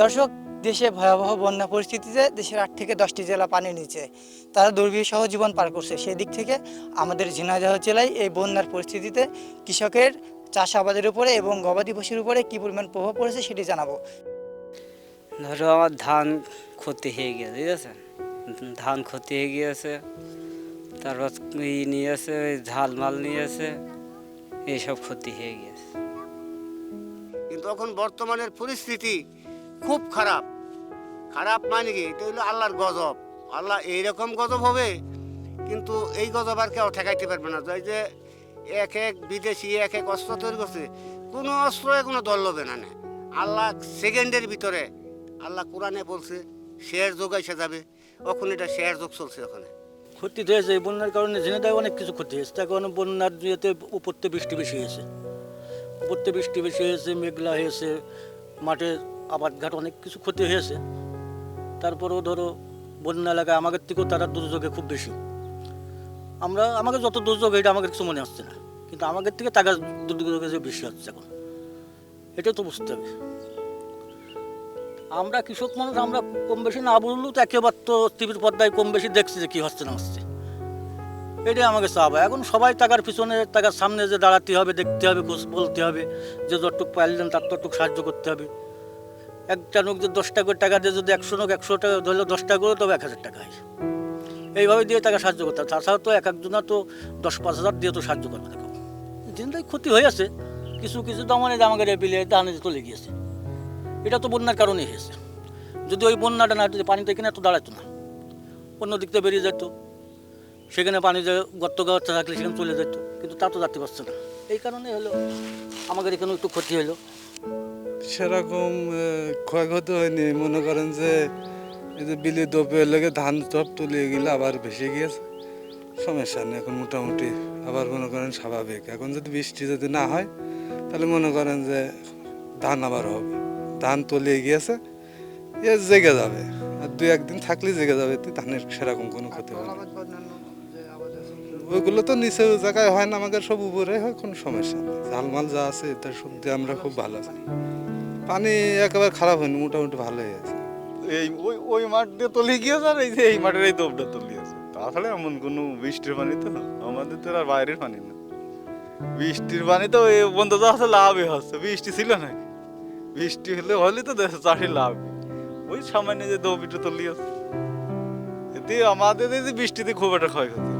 দর্শক দেশে ভয়াবহ বন্যা পরিস্থিতিতে দেশের আট থেকে দশটি জেলা পানির নিচে। তারা দুর্বিষহ জীবন পার করছে। সেই দিক থেকে আমাদের ঝিনাইদহ জেলায় এই বন্যার পরিস্থিতিতে কৃষকের চাষাবাদের উপরে এবং গবাদি পশুর উপরে কী পরিমাণ প্রভাব পড়েছে সেটি জানাব। ধরো আমার ধান ক্ষতি হয়ে গেছে ঠিক আছে? ধান ক্ষতি হয়ে গিয়েছে তারপর ই নিয়েছে ওই ঝাল মাল নিয়েছে এইসব ক্ষতি হয়ে গিয়েছে। কিন্তু এখন বর্তমানের পরিস্থিতি খুব খারাপ। খারাপ মানে কি? এটা হলো আল্লাহর গজব। আল্লাহ এইরকম গজব হবে, কিন্তু এই গজব আর কেউ ঠেকাইতে পারবে না। যাই যে এক এক বিদেশি, এক এক অস্ত্র তৈরি করছে, কোনো অস্ত্র কোনো দল লবে না। আল্লাহ সেকেন্ডের ভিতরে আল্লাহ কোরআনে বলছে, শেয়ার যোগ এসে যাবে। ওখানে এটা শেয়ার যোগ চলছে ওখানে। ক্ষতি হয়েছে, এই বন্যার কারণে ঝিনাইদহে অনেক কিছু ক্ষতি হয়েছে। তার কারণে বন্যার ইয়েতে উপরতে বৃষ্টি বেশি হয়েছে। উপরতে বৃষ্টি বেশি হয়েছে, মেঘলা হয়েছে, মাঠে আবাদ ঘাট অনেক কিছু ক্ষতি হয়েছে। তারপরেও ধরো বন্যা এলাকায় আমাদের থেকেও তারা দুর্যোগে খুব বেশি। আমরা, আমাকে যত দুর্যোগ এটা আমাকে কিছু মনে আসছে না। কিন্তু আমাদের থেকে টাকা দুর্যোগে যে বেশি হচ্ছে এখন, এটা তো বুঝতে হবে। আমরা কৃষক মানুষ, আমরা কম বেশি না বললেও তো একেবারে তো টিভির পর্দায় কম বেশি দেখছি যে কী হচ্ছে না হচ্ছে। এটাই আমাকে চাপ এখন সবাই টাকার পিছনে টাকার সামনে যে দাঁড়াতে হবে, দেখতে হবে বলতে হবে, যে যতটুকু পারলেন তার ততটুক সাহায্য করতে হবে। একটা লোক যে দশ টাকা করে টাকা দিয়ে যদি একশো লোক একশো টাকা ধরলে দশ টাকা করে, তবে এক হাজার টাকা হয়। এইভাবে দিয়ে তাকে সাহায্য করতে হবে। তাছাড়া তো এক একজনা তো দশ, পাঁচ হাজার দিয়ে তো সাহায্য করবে কেউ দিনটাই ক্ষতি হয়ে আছে। কিছু কিছু আমাদের আমাদের বিলে ধানে চলে গিয়েছে। এটা তো বন্যার কারণেই হয়েছে। যদি ওই বন্যাটা না, যদি পানিতে এখানে এত দাঁড়াতো না। অন্য দিক থেকে বেরিয়ে যেত। সেখানে পানি যে গর্ত গর্ত থাকলে সেখানে চলে যেত। কিন্তু তা তো যাতে পারছে না। এই কারণে হলো আমাদের এখানে একটু ক্ষতি হলো। সেরকম ক্ষয়ক্ষতি হয়নি। মনে করেন যে এই যে বিলি দপে লেগে ধান সব তুলে গেলে আবার ভেসে গিয়েছে। সমস্যা নেই এখন মোটামুটি আবার মনে করেন স্বাভাবিক। এখন যদি বৃষ্টি যদি না হয় তাহলে মনে করেন যে ধান আবার হবে। ধান তলিয়ে গিয়েছে এ জেগে যাবে। আর দু একদিন থাকলে জেগে যাবে ধানের সেরকম কোনো ক্ষতি হবে না। ওইগুলো তো নিচে জায়গায় হয় না আমাদের সব উপরে হয় কোনো সমস্যা নেই। ঝালমাল যা আছে এটা সব দিয়ে আমরা খুব ভালো আছি। পানি একেবারে খারাপ হয়নি, মোটামুটি ভালোই আছে। এই ওই ওই মাঠ দিয়ে তলিয়ে গিয়েছে আর এই যে এই মাঠের এই দোবটা তলিয়েছে তাহলে এমন কোনো বৃষ্টির পানি তো আমাদের তো আর বাইরের পানি না। বৃষ্টির পানি তো বন্ধ তো আছে, লাভই হচ্ছে। বৃষ্টি ছিল নাকি? বৃষ্টি হলে হলে তো দেশে চাষি লাভ ওই সামান্য যে দোবিটা তলিয়েছে এতে আমাদের এই যে বৃষ্টিতে খুব একটা ক্ষয়ক্ষতি